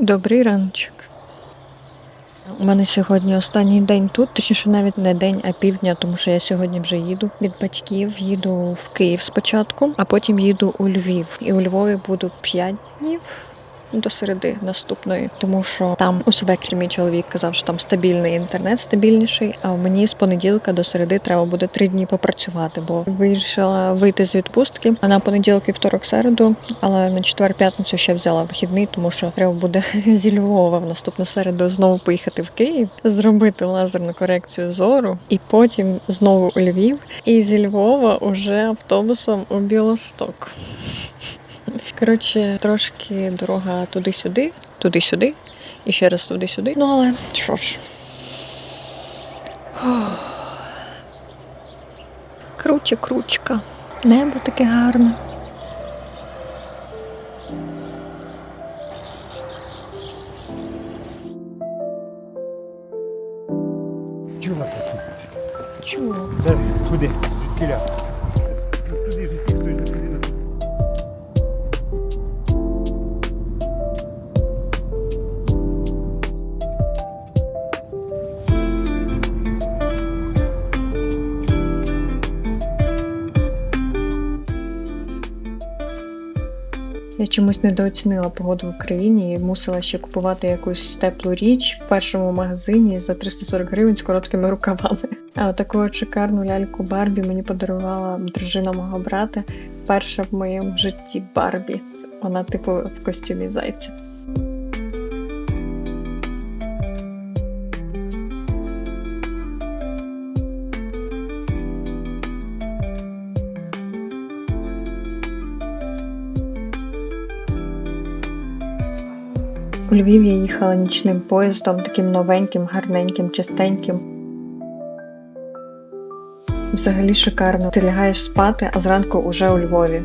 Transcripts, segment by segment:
Добрий раночок. У мене сьогодні останній день тут, точніше навіть не день, а півдня, тому що я сьогодні вже їду від батьків, їду в Київ спочатку, а потім їду у Львів. І у Львові буду 5 днів. До середи наступної, тому що там у свекрі мій чоловік казав, що там стабільний інтернет, стабільніший. А мені з понеділка до середи треба буде три дні попрацювати, бо вирішила вийти з відпустки. А на понеділок, вівторок, середу, але на четвер п'ятницю ще взяла вихідний, тому що треба буде зі Львова в наступну середу знову поїхати в Київ, зробити лазерну корекцію зору, і потім знову у Львів. І зі Львова уже автобусом у Білосток. Коротше, трошки дорога туди-сюди, туди-сюди, і ще раз туди-сюди. Ну але що ж. Круче, кручка. Небо таке гарне. Тут. Чого? Це туди, звідкіля. Туди, Я чомусь недооцінила погоду в Україні і мусила ще купувати якусь теплу річ в першому магазині за 340 гривень з короткими рукавами. А таку шикарну ляльку Барбі мені подарувала дружина мого брата. Перша в моєму житті Барбі. Вона, типу, в костюмі зайця. У Львів я їхала нічним поїздом, таким новеньким, гарненьким, чистеньким. Взагалі шикарно. Ти лягаєш спати, а зранку уже у Львові.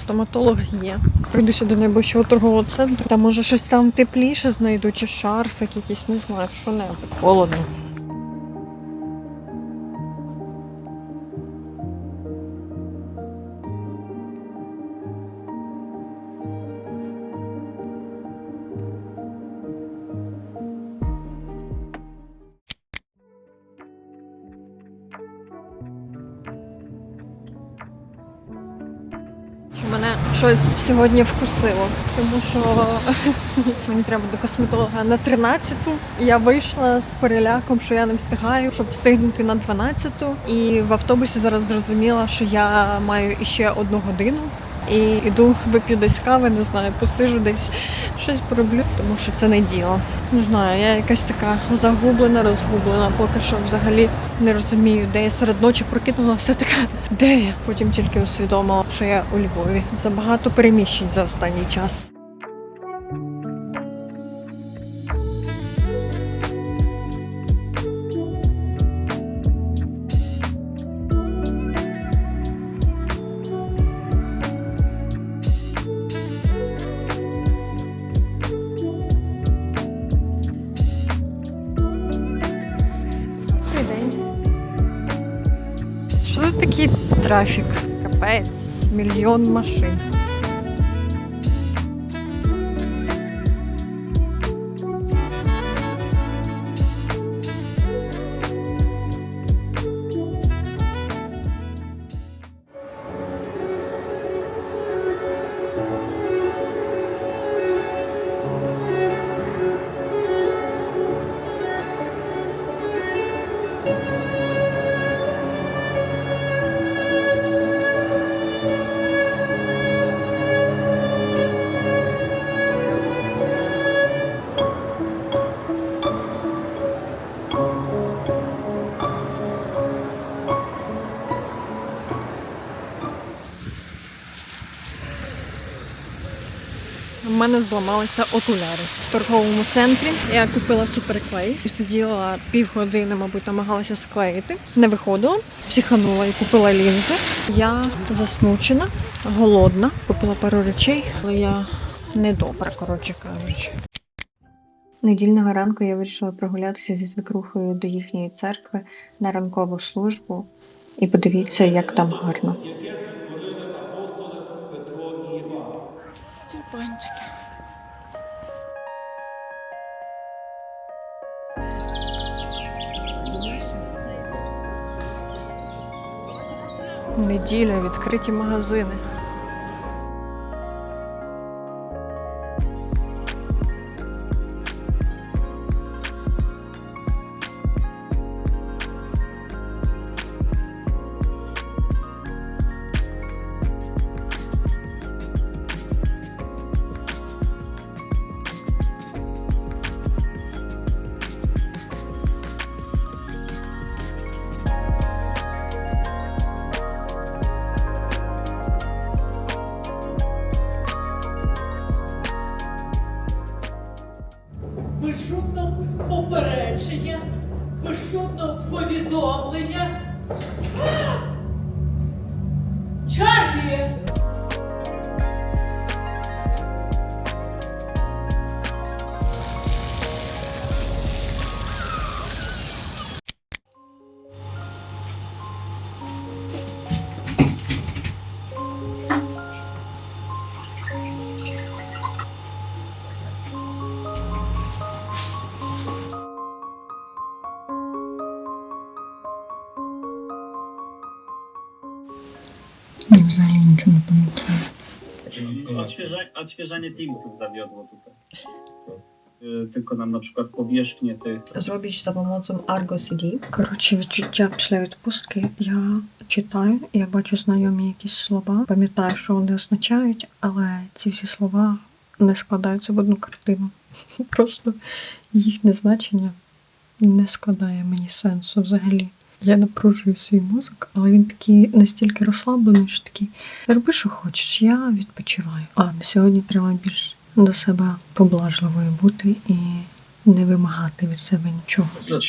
Стоматолог є. Прийдуся до найближчого торгового центру. Та може щось там тепліше знайду, чи шарфик якийсь, не знаю, що небудь. Холодно. Щось сьогодні вкусило, тому що мені треба до косметолога на 13-ту. Я вийшла з переляком, що я не встигаю, щоб встигнути на 12-ту. І в автобусі зараз зрозуміла, що я маю іще одну годину. І йду, вип'ю десь кави, не знаю, посижу десь, щось пороблю, тому що це не діло. Не знаю, я якась така загублена, розгублена. Поки що взагалі не розумію, де я серед ночі прокинулася така, де я? Потім тільки усвідомила, що я у Львові. Забагато переміщень за останній час. Трафік? Капець, мільйон машин. У мене зламалися окуляри в торговому центрі. Я купила суперклей сиділа півгодини, мабуть, намагалася склеїти. Не виходило, психанула і купила лінзи. Я засмучена, голодна. Купила пару речей, але я недобра, коротше кажучи. Недільного ранку я вирішила прогулятися зі свекрухою до їхньої церкви на ранкову службу. І подивіться, як там гарно. Неділя, відкриті магазини. Без жодного попередження, без жодного повідомлення. Чарлі! Я взагалі нічого не пам'ятаю. Odświeża, odświeżanie Teamsów zawiodło tutaj. Y, Tylko nam na przykład powierzchnię tych Зробіть за допомогою Argo CD. Коротше, відчуття після відпустки. Я читаю, я бачу знайомі якісь слова, пам'ятаю, що вони означають, але ці всі слова не складаються в одну картину. Просто їхнє значення не складає мені сенсу взагалі. Я напружую свій мозок, але він такий настільки розслаблений, що такий роби, що хочеш, я відпочиваю. А на сьогодні треба більш до себе поблажливою бути і не вимагати від себе нічого.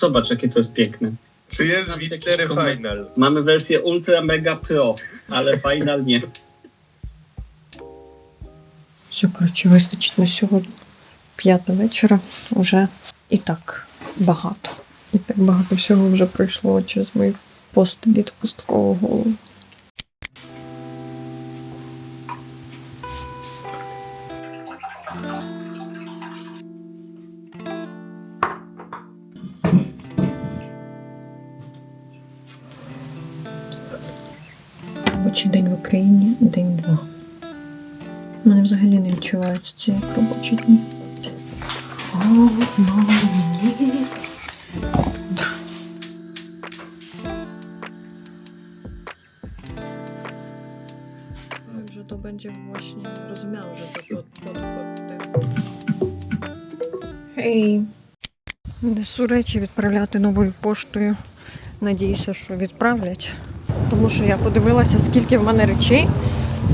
Zobacz, jakie to jest piękne. Czy jest V4 Final? Mamy wersję Ultra Mega Pro, ale Final nie. Все, коротше, вистачить на сьогодні. П'ята вечора вже і так багато. І так багато всього вже пройшло через мою поствідпусткову голову. Робочий день в Україні день два. У мене взагалі не відчуваються ці як робочі дні. О, мені. Że to będzie właśnie rozmiar, że to pod, pod, pod. Hej. Несу речі відправляти новою поштою. Надіюся, що відправлять. Тому що я подивилася, скільки в мене речей,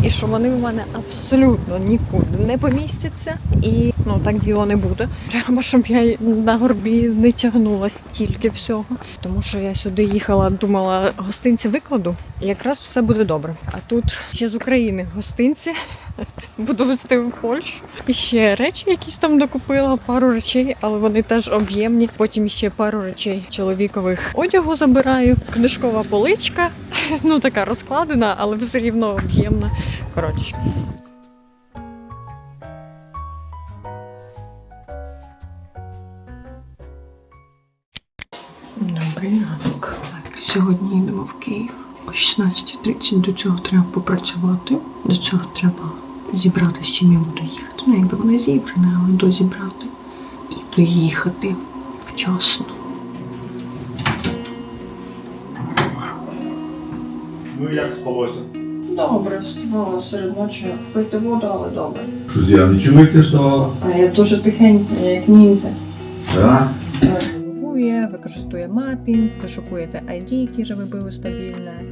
і що вони в мене абсолютно нікуди не помістяться. І ну так діло не буде. Треба, щоб я на горбі не тягнула стільки всього. Тому що я сюди їхала, думала, гостинці викладу, і якраз все буде добре. А тут ще з України гостинці. Буду везти в Польщу. І ще речі якісь там докупила, пару речей, але вони теж об'ємні. Потім ще пару речей чоловікових одягу забираю. Книжкова поличка, ну така розкладена, але все рівно об'ємна. Коротше. Добрий ранок. Так, сьогодні йдемо в Київ. О 16.30 до цього треба попрацювати. До цього треба зібрати, з чим я буду їхати. Ну, якби воно зібране, але дозібрати. І доїхати вчасно. Ну як спалося? Добре, вставала серед ночі пити воду, але добре. Щось я не ти вставала? А я дуже тихенька, як ніндзя. Так? Використовує мапінг, ви шукуєте ID, яке вже ви били стабільне,